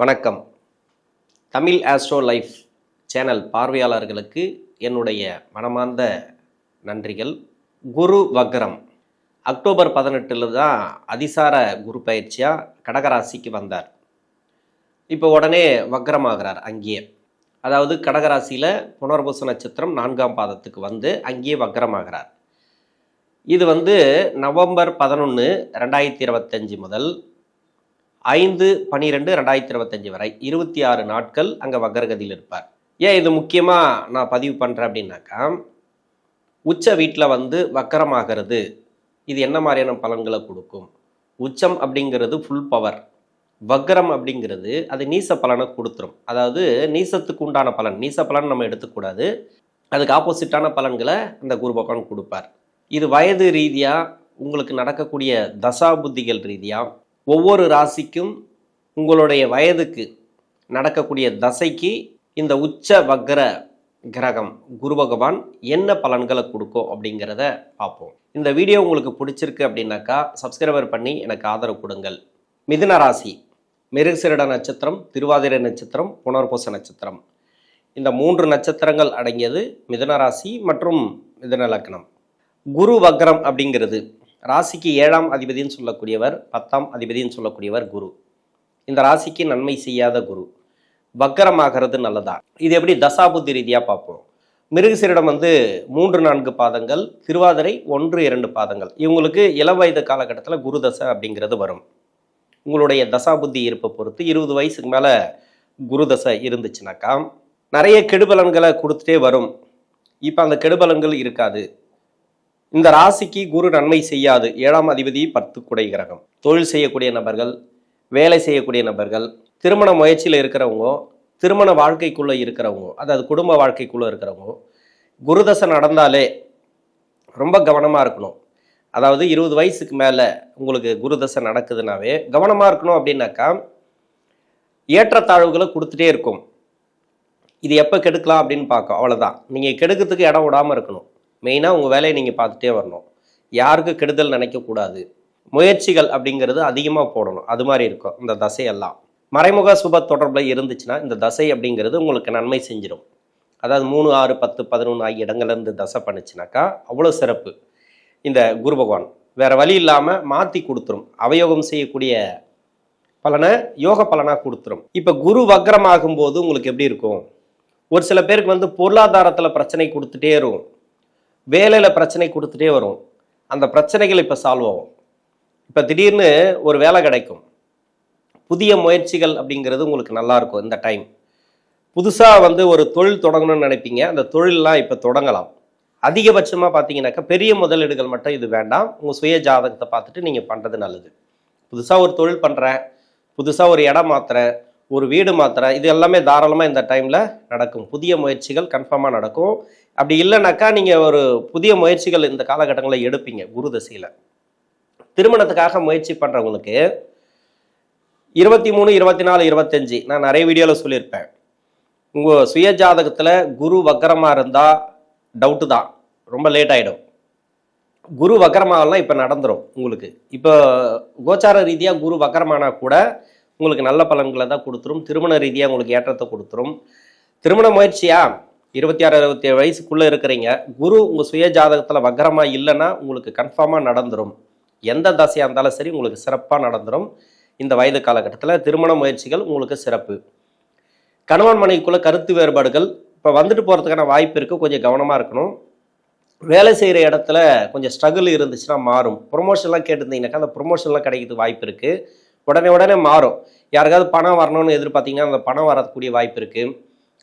வணக்கம். Tamil astro life channel பார்வையாளர்களுக்கு என்னுடைய மனமார்ந்த நன்றிகள். குரு வக்ரம். அக்டோபர் பதினெட்டில் தான் அதிசார குரு பயிற்சியாக கடகராசிக்கு வந்தார். இப்போ உடனே வக்ரமாகிறார் அங்கேயே. அதாவது கடகராசியில் புனர்பூச நட்சத்திரம் நான்காம் பாதத்துக்கு வந்து அங்கேயே வக்ரமாகிறார். இது வந்து நவம்பர் பதினொன்று ரெண்டாயிரத்தி இருபத்தஞ்சி முதல் ஐந்து பன்னிரெண்டு ரெண்டாயிரத்தி இருபத்தஞ்சி வரை இருபத்தி ஆறு நாட்கள் அங்கே வக்ரகதியில் இருப்பார். ஏன் இது முக்கியமாக நான் பதிவு பண்ணுறேன் அப்படின்னாக்கா உச்ச வீட்டில் வந்து வக்கரமாகிறது இது என்ன மாதிரியான பலன்களை கொடுக்கும்? உச்சம் அப்படிங்கிறது ஃபுல் பவர் வக்ரம் அப்படிங்கிறது அது நீச பலனை கொடுத்துரும். அதாவது நீசத்துக்கு உண்டான பலன் நீச பலன் நம்ம எடுத்துக்கூடாது. அதுக்கு ஆப்போசிட்டான பலன்களை அந்த குரு பகவான் கொடுப்பார். இது வயது ரீதியாக உங்களுக்கு நடக்கக்கூடிய தசா புத்திகள் ரீதியாக ஒவ்வொரு ராசிக்கும் உங்களுடைய வயதுக்கு நடக்கக்கூடிய தசைக்கு இந்த உச்ச வக்ர கிரகம் குரு பகவான் என்ன பலன்களை கொடுக்கும் அப்படிங்கிறத பார்ப்போம். இந்த வீடியோ உங்களுக்கு பிடிச்சிருக்கு அப்படின்னாக்கா சப்ஸ்கிரைபர் பண்ணி எனக்கு ஆதரவு கொடுங்கள். மிதுன ராசி மிருகசிரட நட்சத்திரம் திருவாதிரை நட்சத்திரம் புனர்பூச நட்சத்திரம். இந்த மூன்று நட்சத்திரங்கள் அடங்கியது மிதுன ராசி மற்றும் மிதுன லக்னம். குரு வக்ரம் அப்படிங்கிறது ராசிக்கு ஏழாம் அதிபதின்னு சொல்லக்கூடியவர் பத்தாம் அதிபதின்னு சொல்லக்கூடியவர் குரு. இந்த ராசிக்கு நன்மை செய்யாத குரு. வக்கரமாகிறது நல்லதா? இது எப்படி தசாபுத்தி ரீதியாக பார்ப்போம். மிருகசீரிடம் வந்து மூன்று நான்கு பாதங்கள் திருவாதிரை ஒன்று இரண்டு பாதங்கள். இவங்களுக்கு இளவயது காலகட்டத்தில் குரு தசை அப்படிங்கிறது வரும். உங்களுடைய தசாபுத்தி இருப்பை பொறுத்து இருபது வயசுக்கு மேலே குரு தசை இருந்துச்சுனாக்கா நிறைய கெடுபலன்களை கொடுத்துட்டே வரும். இப்போ அந்த கெடுபலன்கள் இருக்காது. இந்த ராசிக்கு குரு நன்மை செய்யாது. ஏழாம் அதிபதி பத்து குடை கிரகம். தொழில் செய்யக்கூடிய நபர்கள் வேலை செய்யக்கூடிய நபர்கள் திருமண முயற்சியில் இருக்கிறவங்க திருமண வாழ்க்கைக்குள்ளே இருக்கிறவங்க அதாவது குடும்ப வாழ்க்கைக்குள்ளே இருக்கிறவங்க குருதசை நடந்தாலே ரொம்ப கவனமாக இருக்கணும். அதாவது இருபது வயசுக்கு மேலே உங்களுக்கு குருதசை நடக்குதுனாவே கவனமாக இருக்கணும் அப்படின்னாக்கா ஏற்றத்தாழ்வுகளை கொடுத்துட்டே இருக்கும். இது எப்போ கெடுக்கலாம் அப்படின்னு பார்க்கும் அவ்வளோதான் நீங்கள் கெடுக்கிறதுக்கு இடம் விடாமல் இருக்கணும். மெயினாக உங்கள் வேலையை நீங்கள் பார்த்துட்டே வரணும். யாருக்கு கெடுதல் நினைக்கக்கூடாது. முயற்சிகள் அப்படிங்கிறது அதிகமாக போடணும். அது மாதிரி இருக்கும். இந்த தசையெல்லாம். மறைமுக சுப தொடர்பில் இருந்துச்சுன்னா இந்த தசை அப்படிங்கிறது உங்களுக்கு நன்மை செஞ்சிடும் அதாவது மூணு ஆறு பத்து பதினொன்று ஆகிய இடங்கள்லேருந்து தசை பண்ணிச்சுனாக்கா அவ்வளோ சிறப்பு. இந்த குரு பகவான். வேறு வழி இல்லாமல் மாற்றி கொடுத்துரும். அவயோகம் செய்யக்கூடிய பலனை யோக பலனாக கொடுத்துரும். இப்போ குரு வக்ரமாகும் போது உங்களுக்கு எப்படி இருக்கும்? ஒரு சில பேருக்கு வந்து பொருளாதாரத்தில் பிரச்சனை கொடுத்துட்டே இருக்கும். வேலையில் பிரச்சனை கொடுத்துட்டே வரும். அந்த பிரச்சனைகள் இப்போ சால்வ் ஆகும். இப்போ திடீர்னு ஒரு வேலை கிடைக்கும். புதிய முயற்சிகள் அப்படிங்கிறது உங்களுக்கு நல்லாயிருக்கும் இந்த டைம் புதுசாக வந்து ஒரு தொழில் தொடங்கணும்னு நினைப்பீங்க. அந்த தொழிலெலாம் இப்போ தொடங்கலாம். அதிகபட்சமாக பார்த்தீங்கன்னாக்கா பெரிய முதலீடுகள் மட்டும் இது வேண்டாம். உங்கள் சுய ஜாதகத்தை பார்த்துட்டு நீங்கள் பண்ணுறது நல்லது. புதுசாக ஒரு தொழில் பண்ணுறேன் புதுசாக ஒரு இடம் மாத்துறேன் ஒரு வீடு மாத்திரை இது எல்லாமே தாராளமாக இந்த டைமில் நடக்கும். புதிய முயற்சிகள் கன்ஃபார்மாக நடக்கும். அப்படி இல்லைனாக்கா நீங்கள் ஒரு புதிய முயற்சிகள் இந்த காலகட்டங்களில் எடுப்பீங்க குரு தசையில். திருமணத்துக்காக முயற்சி பண்ணுறவங்களுக்கு இருபத்தி மூணு இருபத்தி நாலு இருபத்தஞ்சி நான் நிறைய வீடியோவில் சொல்லியிருப்பேன். உங்கள் சுய ஜாதகத்தில் குரு வக்கரமாக இருந்தால் டவுட்டு தான். ரொம்ப லேட் ஆகிடும் குரு வக்கரமாகலாம் இப்போ நடந்துடும் உங்களுக்கு. இப்போ கோச்சார ரீதியாக குரு வக்கரமானா கூட உங்களுக்கு நல்ல பலன்களை தான் கொடுத்துரும். திருமண ரீதியாக உங்களுக்கு ஏற்றத்தை கொடுத்துரும். திருமண முயற்சியா இருபத்தி ஆறு இருபத்தி ஏழு வயசுக்குள்ளே இருக்கிறீங்க. குரு உங்கள் சுய ஜாதகத்தில் வக்கரமாக இல்லைன்னா உங்களுக்கு கன்ஃபார்மாக நடந்துடும் எந்த தசையாக இருந்தாலும் சரி உங்களுக்கு சிறப்பாக நடந்துடும் இந்த வயது காலகட்டத்தில் திருமண முயற்சிகள் உங்களுக்கு சிறப்பு. கணவன் மனைவிக்குள்ள கருத்து வேறுபாடுகள். இப்போ வந்துட்டு போகிறதுக்கான வாய்ப்பு இருக்குது கொஞ்சம் கவனமாக இருக்கணும். வேலை செய்கிற இடத்துல கொஞ்சம் ஸ்ட்ரகிள் இருந்துச்சுன்னா மாறும். ப்ரொமோஷன்லாம் கேட்டிருந்தீங்கன்னாக்கா அந்த ப்ரொமோஷன்லாம் கிடைக்கிறதுக்கு வாய்ப்பு இருக்குது உடனே உடனே மாறும். யாருக்காவது பணம் வரணும்னு எதிர்பார்த்தீங்கன்னா அந்த பணம் வரக்கூடிய வாய்ப்பு இருக்குது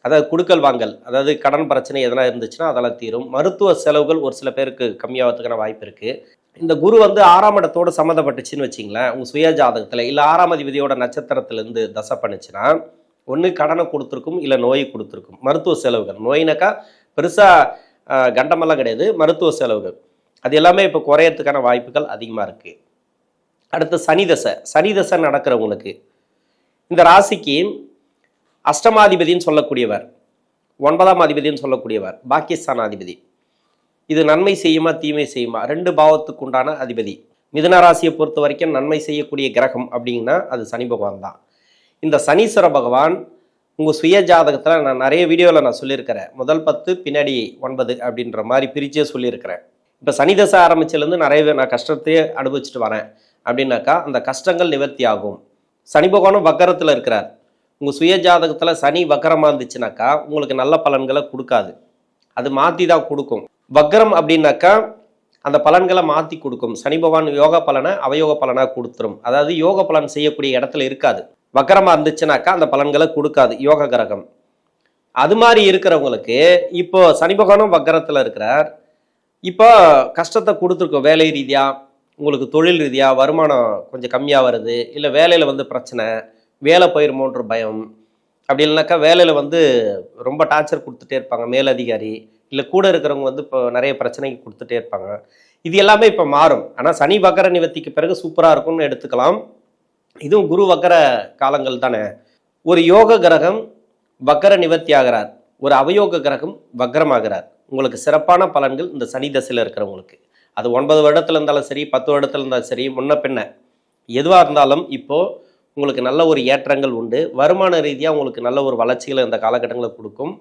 அதாவது குடுக்கல் வாங்கல் அதாவது கடன் பிரச்சனை எதனா இருந்துச்சுன்னா அதெல்லாம் தீரும். மருத்துவ செலவுகள் ஒரு சில பேருக்கு கம்மியாகிறதுக்கான வாய்ப்பு இருக்குது இந்த குரு வந்து ஆறாம் இடத்தோடு சம்மந்தப்பட்டுச்சுன்னு வச்சிங்களேன் உங்கள் சுய ஜாதகத்தில் இல்லை ஆறாம் அதிபதியோட நட்சத்திரத்திலேருந்து தசை பண்ணுச்சுன்னா ஒன்று கடனை கொடுத்துருக்கும் இல்லை நோய் கொடுத்துருக்கும். மருத்துவ செலவுகள். நோயினாக்கா பெருசாக கண்டமெல்லாம் கிடையாது மருத்துவ செலவுகள். அது எல்லாமே இப்போ குறையறதுக்கான வாய்ப்புகள் அதிகமாக இருக்குது அடுத்து சனி தசை. சனி தசை நடக்கிறவங்களுக்கு இந்த ராசிக்கு அஷ்டமாதிபதின்னு சொல்லக்கூடியவர். ஒன்பதாம் அதிபதினு சொல்லக்கூடியவர். பாகிஸ்தான் அதிபதி இது நன்மை செய்யுமா தீமை செய்யுமா? ரெண்டு பாவத்துக்கு உண்டான அதிபதி. மிதனராசியை பொறுத்த வரைக்கும் நன்மை செய்யக்கூடிய கிரகம் அப்படின்னா அது சனி பகவான் தான். இந்த சனீஸ்வர பகவான் உங்கள் சுய ஜாதகத்தில் நான் நிறைய வீடியோவில் நான் சொல்லியிருக்கிறேன். முதல் பத்து பின்னாடி ஒன்பது அப்படின்ற மாதிரி பிரிச்சே சொல்லியிருக்கிறேன். இப்போ சனி தசை ஆரம்பிச்சிலேருந்து நிறைய பேர் நான் கஷ்டத்தையே அனுபவிச்சுட்டு வரேன் அப்படின்னாக்கா அந்த கஷ்டங்கள் நிவர்த்தி ஆகும். சனி பகவானும் வக்கரத்தில் இருக்கிறார். உங்கள் சுய ஜாதகத்தில் சனி வக்கரமாக இருந்துச்சுனாக்கா உங்களுக்கு நல்ல பலன்களை கொடுக்காது. அது மாற்றி தான் கொடுக்கும். வக்கரம் அப்படின்னாக்கா அந்த பலன்களை மாற்றி கொடுக்கும். சனி பகவான் யோகா பலனை அவயோக பலனாக கொடுத்துரும். அதாவது யோக பலன் செய்யக்கூடிய இடத்துல இருக்காது. வக்கரமாக இருந்துச்சுனாக்கா அந்த பலன்களை கொடுக்காது. யோக கிரகம். அது மாதிரி இருக்கிறவங்களுக்கு இப்போ சனி பகவானும் வக்கரத்தில் இருக்கிறார். இப்போ கஷ்டத்தை கொடுத்துருக்கோம். வேலை ரீதியாக உங்களுக்கு தொழில் ரீதியாக வருமானம் கொஞ்சம் கம்மியாக வருது. இல்லை வேலையில் வந்து பிரச்சனை. வேலை போயிருமோன்ற பயம். அப்படி இல்லைனாக்கா வேலையில் வந்து ரொம்ப டார்ச்சர் கொடுத்துட்டே இருப்பாங்க. மேலதிகாரி இல்லை கூட இருக்கிறவங்க வந்து இப்போ நிறைய பிரச்சனைக்கு கொடுத்துட்டே இருப்பாங்க. இது எல்லாமே இப்போ மாறும். ஆனால் சனி வக்கர நிவர்த்திக்கு பிறகு சூப்பராக இருக்கும்னு எடுத்துக்கலாம். இதுவும் குரு வக்கர காலங்கள் தானே. ஒரு யோக கிரகம் வக்கர நிவர்த்தி ஆகிறார். ஒரு அவயோக கிரகம் வக்கரமாகிறார் உங்களுக்கு சிறப்பான பலன்கள் இந்த சனி தசையில் இருக்கிறவங்களுக்கு. அது ஒன்பது வருடத்துல இருந்தாலும் சரி பத்து வருடத்துல இருந்தாலும் சரி முன்ன பின்ன. எதுவாக இருந்தாலும் இப்போது உங்களுக்கு நல்ல ஒரு ஏற்றங்கள் உண்டு. வருமான ரீதியாக உங்களுக்கு நல்ல ஒரு வளர்ச்சிகளை இந்த காலகட்டங்களை கொடுக்கும்.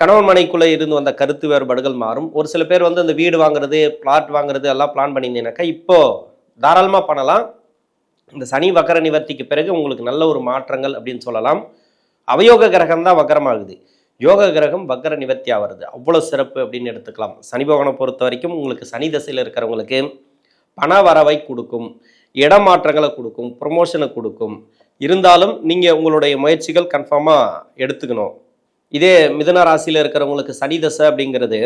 கணவன் மனைக்குள்ளே இருந்து வந்த கருத்து வேறுபாடுகள் மாறும். ஒரு சில பேர் வந்து அந்த வீடு வாங்குறது பிளாட் வாங்குறது எல்லாம் பிளான் பண்ணியிருந்தீங்கன்னாக்கா இப்போ தாராளமாக பண்ணலாம். இந்த சனி வக்கர நிவர்த்திக்கு பிறகு உங்களுக்கு நல்ல ஒரு மாற்றங்கள் அப்படின்னு சொல்லலாம். அவயோக கிரகம் தான் வக்கரமாகுது. யோக கிரகம் வக்கர நிவர்த்தி ஆகிறது அவ்வளோ சிறப்பு அப்படின்னு எடுத்துக்கலாம். சனி பகவானை பொறுத்த வரைக்கும் உங்களுக்கு சனி தசையில் இருக்கிறவங்களுக்கு பண வரவை கொடுக்கும். இடமாற்றங்களை கொடுக்கும் ப்ரொமோஷனை கொடுக்கும். இருந்தாலும் நீங்கள் உங்களுடைய முயற்சிகள் கன்ஃபார்மாக எடுத்துக்கணும். இதே மிதன ராசியில் இருக்கிறவங்களுக்கு சனி தசை அப்படிங்கிறது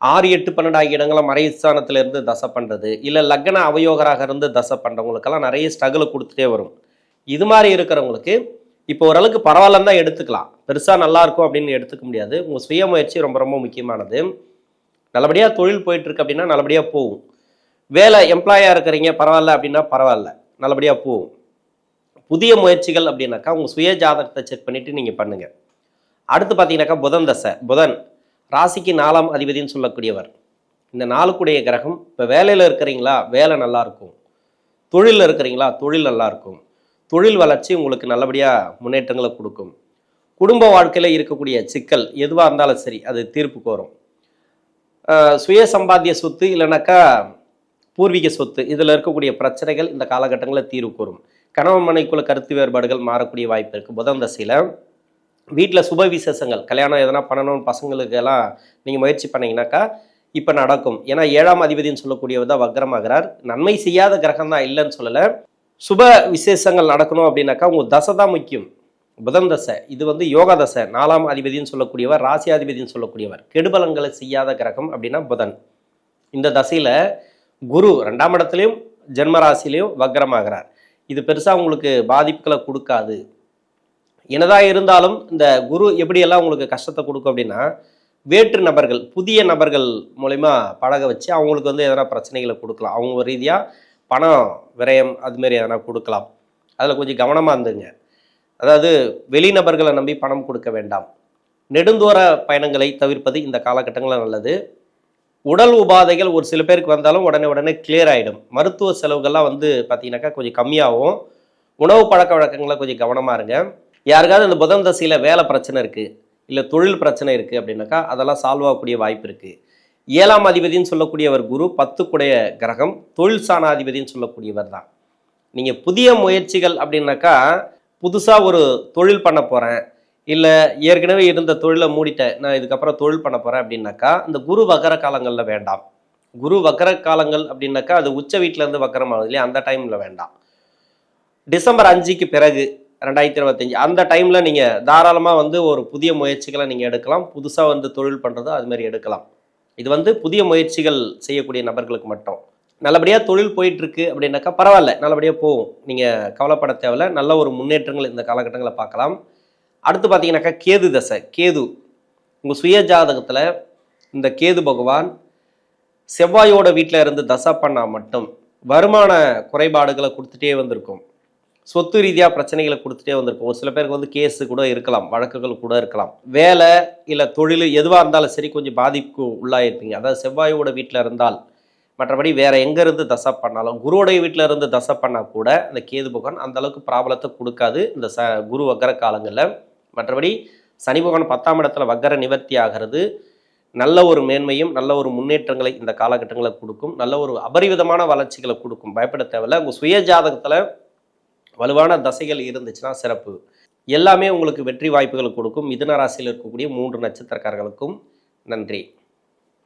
ஆறு எட்டு பன்னெண்டு ஆகிய இடங்களை மறைஸ்தானத்தில் இருந்து தசை பண்ணுறது இல்லை லக்ன அவயோகராக இருந்து தசை பண்ணுறவங்களுக்கெல்லாம் நிறைய ஸ்ட்ரகிளை கொடுத்துட்டே வரும். இது மாதிரி இருக்கிறவங்களுக்கு இப்போ ஓரளவுக்கு பரவாயில்லன்னு தான் எடுத்துக்கலாம். பெருசாக நல்லாயிருக்கும் அப்படின்னு எடுத்துக்க முடியாது. உங்கள் சுய முயற்சி ரொம்ப ரொம்ப முக்கியமானது. நல்லபடியாக தொழில் போயிட்டுருக்கு அப்படின்னா நல்லபடியாக போகும். வேலை எம்ப்ளாயாக இருக்கிறீங்க பரவாயில்ல அப்படின்னா பரவாயில்ல. நல்லபடியாக போகும். புதிய முயற்சிகள் அப்படின்னாக்கா உங்கள் சுய ஜாதகத்தை செக் பண்ணிவிட்டு நீங்கள் பண்ணுங்கள் அடுத்து பார்த்தீங்கன்னாக்கா புதன் தசை. புதன் ராசிக்கு நாலாம் அதிபதின்னு சொல்லக்கூடியவர். இந்த நாளுக்குடைய கிரகம் இப்போ வேலையில் இருக்கிறீங்களா? வேலை நல்லாயிருக்கும் தொழிலில் இருக்கிறீங்களா? தொழில் நல்லாயிருக்கும் தொழில் வளர்ச்சி உங்களுக்கு நல்லபடியாக முன்னேற்றங்களை கொடுக்கும். குடும்ப வாழ்க்கையில் இருக்கக்கூடிய சிக்கல் எதுவாக இருந்தாலும் சரி அது தீர்ப்புக்கு வரும் சுய சம்பாத்திய சொத்து இல்லைனாக்கா பூர்வீக சொத்து. இதில் இருக்கக்கூடிய பிரச்சனைகள் இந்த காலகட்டங்களில் தீர்வு கூறும். கணவன் மனைக்குள்ள கருத்து வேறுபாடுகள் மாறக்கூடிய வாய்ப்பு இருக்குது புதன் தசையில் வீட்டில் சுப விசேஷங்கள் கல்யாணம் எதனா பண்ணணும்னு பசங்களுக்கு எல்லாம் நீங்கள் முயற்சி பண்ணீங்கன்னாக்கா இப்போ நடக்கும். ஏன்னா ஏழாம் அதிபதின்னு சொல்லக்கூடியவர் தான் வக்ரமாகிறார். நன்மை செய்யாத கிரகம் தான் இல்லைன்னு சொல்லலை. சுப விசேஷங்கள் நடக்கணும் அப்படின்னாக்கா உங்கள் தசை தான் முக்கியம். புதன் தசை இது வந்து யோகா தசை. நாலாம் அதிபதின்னு சொல்லக்கூடியவர் ராசியாதிபதின்னு சொல்லக்கூடியவர். கெடுபலங்களை செய்யாத கிரகம் அப்படின்னா புதன். இந்த தசையில் குரு ரெண்டாம் இடத்துலையும் ஜென்மராசிலையும் வக்ரமாகிறார் இது பெருசாக உங்களுக்கு பாதிப்புகளை கொடுக்காது. என்னதான் இருந்தாலும் இந்த குரு எப்படியெல்லாம் உங்களுக்கு கஷ்டத்தை கொடுக்கும் அப்படின்னா வேற்று நபர்கள் புதிய நபர்கள் மூலயமா பழக வச்சு அவங்களுக்கு வந்து எதனா பிரச்சனைகளை கொடுக்கலாம். அவங்க ரீதியாக பணம் விரயம் அதுமாரி எதனா கொடுக்கலாம். அதில் கொஞ்சம் கவனமாக இருந்துங்க. அதாவது வெளிநபர்களை நம்பி பணம் கொடுக்க வேண்டாம். நெடுந்தோர பயணங்களை தவிர்ப்பது இந்த காலகட்டங்களில் நல்லது. உடல் உபாதைகள் ஒரு சில பேருக்கு வந்தாலும் உடனே உடனே கிளியர் ஆகிடும் மருத்துவ செலவுகள்லாம் வந்து பார்த்தீங்கன்னாக்கா கொஞ்சம் கம்மியாகும். உணவு பழக்க வழக்கங்களை கொஞ்சம் கவனமாக இருங்க. யாருக்காவது இந்த புதன் தசையில் வேலை பிரச்சனை இருக்குது இல்லை தொழில் பிரச்சனை இருக்குது அப்படின்னாக்கா அதெல்லாம் சால்வ் ஆகக்கூடிய வாய்ப்பு இருக்குது ஏழாம் அதிபதின்னு சொல்லக்கூடியவர் குரு பத்துக்குடைய கிரகம் தொழில் சாணாதிபதினு சொல்லக்கூடியவர் தான். நீங்கள் புதிய முயற்சிகள் அப்படின்னாக்கா புதுசாக ஒரு தொழில் பண்ண போகிறேன் இல்லை ஏற்கனவே இருந்த தொழிலை மூடிட்டேன். நான் இதுக்கப்புறம் தொழில் பண்ண போகிறேன் அப்படின்னாக்கா இந்த குரு வக்கர காலங்களில் வேண்டாம். குரு வக்கர காலங்கள் அப்படின்னாக்கா அது உச்ச வீட்டிலேருந்து வக்கரம் ஆகுது இல்லையா அந்த டைமில் வேண்டாம். டிசம்பர் அஞ்சுக்கு பிறகு ரெண்டாயிரத்தி இருபத்தஞ்சி அந்த டைமில் நீங்கள் தாராளமாக வந்து ஒரு புதிய முயற்சிகளை நீங்கள் எடுக்கலாம். புதுசாக வந்து தொழில் பண்ணுறதோ அதுமாரி எடுக்கலாம். இது வந்து புதிய முயற்சிகள் செய்யக்கூடிய நபர்களுக்கு மட்டும். நல்லபடியாக தொழில் போயிட்டுருக்கு அப்படின்னாக்கா பரவாயில்ல. நல்லபடியாக போகும். நீங்கள் கவலைப்பட தேவையில்ல. நல்ல ஒரு முன்னேற்றங்கள் இந்த காலகட்டங்களை பார்க்கலாம். அடுத்து பார்த்தீங்கன்னாக்கா கேது தசை. கேது. உங்கள் சுய ஜாதகத்தில் இந்த கேது பகவான் செவ்வாயோட வீட்டில் இருந்து தசை பண்ணால் மட்டும் வருமான குறைபாடுகளை கொடுத்துட்டே வந்திருக்கும். சொத்து ரீதியாக பிரச்சனைகளை கொடுத்துட்டே வந்திருக்கும். ஒரு சில பேருக்கு வந்து கேஸு கூட இருக்கலாம். வழக்குகள் கூட இருக்கலாம். வேலை இல்லை தொழில் எதுவாக இருந்தாலும் சரி கொஞ்சம் பாதிப்புக்கு உள்ளாயிருப்பீங்க. அதாவது செவ்வாயோட வீட்டில் இருந்தால் மற்றபடி வேற எங்கேருந்து தசை பண்ணாலும் குருவோடைய வீட்டில் இருந்து தசை பண்ணால் கூட இந்த கேது பகவான் அந்தளவுக்கு ப்ராப்ளத்தை கொடுக்காது. இந்த ச குரு வக்கர காலங்களில். மற்றபடி சனி பகவான் பத்தாம் இடத்துல வக்கர நிவர்த்தி ஆகிறது. நல்ல ஒரு மேன்மையும் நல்ல ஒரு முன்னேற்றங்களை இந்த காலகட்டங்களை கொடுக்கும். நல்ல ஒரு அபரிவிதமான வளர்ச்சிகளை கொடுக்கும். பயப்பட தேவையில்ல. உங்கள் சுய ஜாதகத்தில் வலுவான தசைகள் இருந்துச்சுன்னா சிறப்பு. எல்லாமே உங்களுக்கு வெற்றி வாய்ப்புகளை கொடுக்கும். மிதுன ராசியில் இருக்கக்கூடிய மூன்று நட்சத்திரக்காரர்களுக்கும் நன்றி.